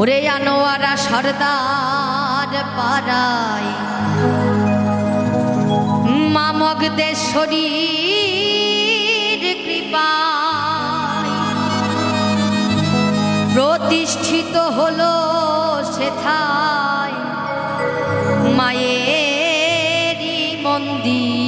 ওরে আনোয়ারা সর্দার পাড়ায়। মামক দেশরী কৃপা প্রতিষ্ঠিত হল সেথায়। মায়ের মন্দির।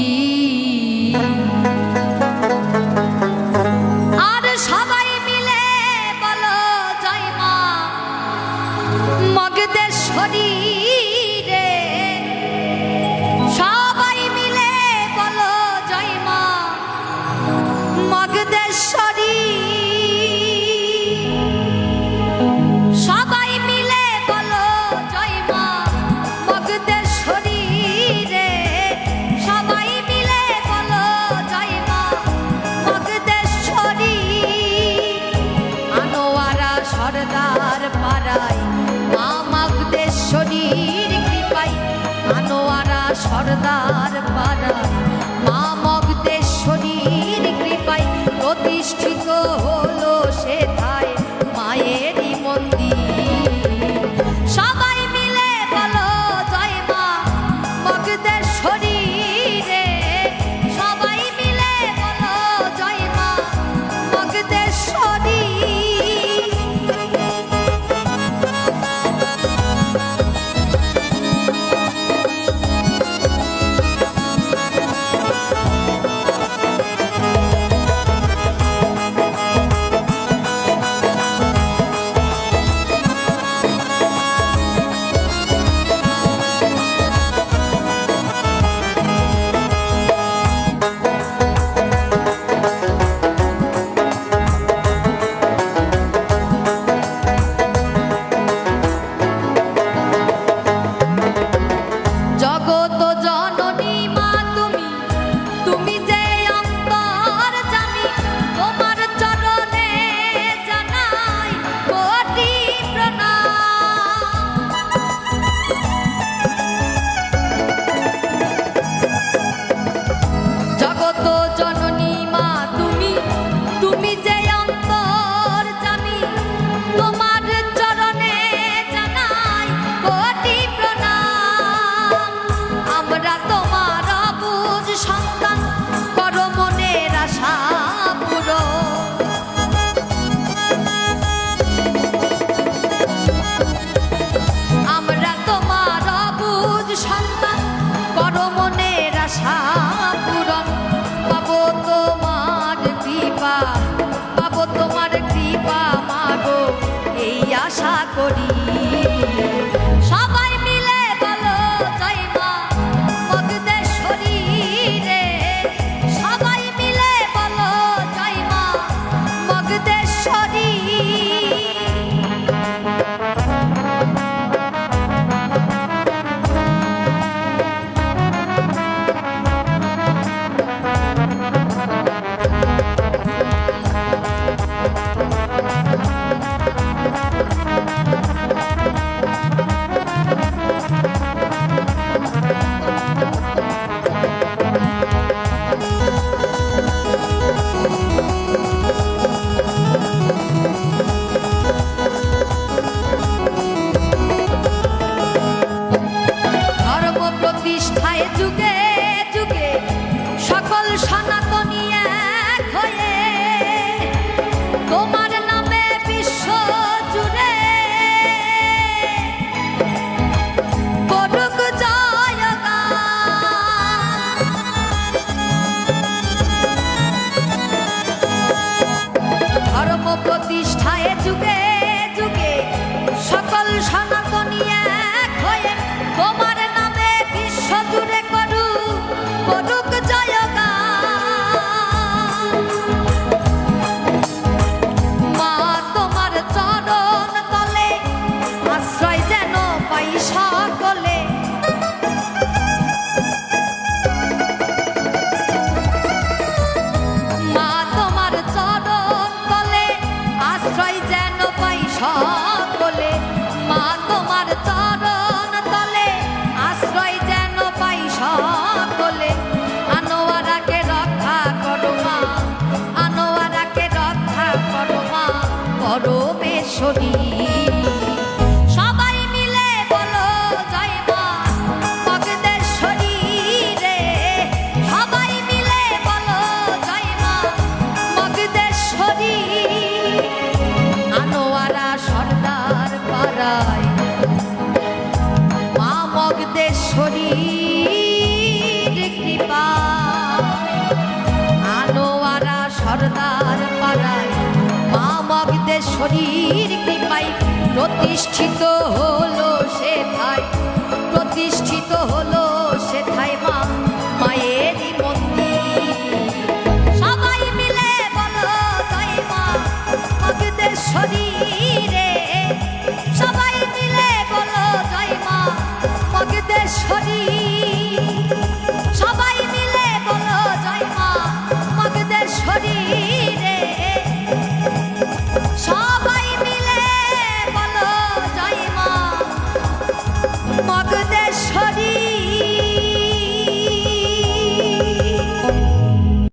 হলো সে মায়েরই মন্দির। সবাই মিলে বলো জয় মা মগদের শরীর together. হরি। আনোয়ারা সর্দার পাড়ায় মা মগদেশ্বরী কৃপা। আনোয়ারা সর্দার পাড়ায় মা মগদেশ্বরীর কৃপায় প্রতিষ্ঠিত হলো সে ভাই। প্রতিষ্ঠিত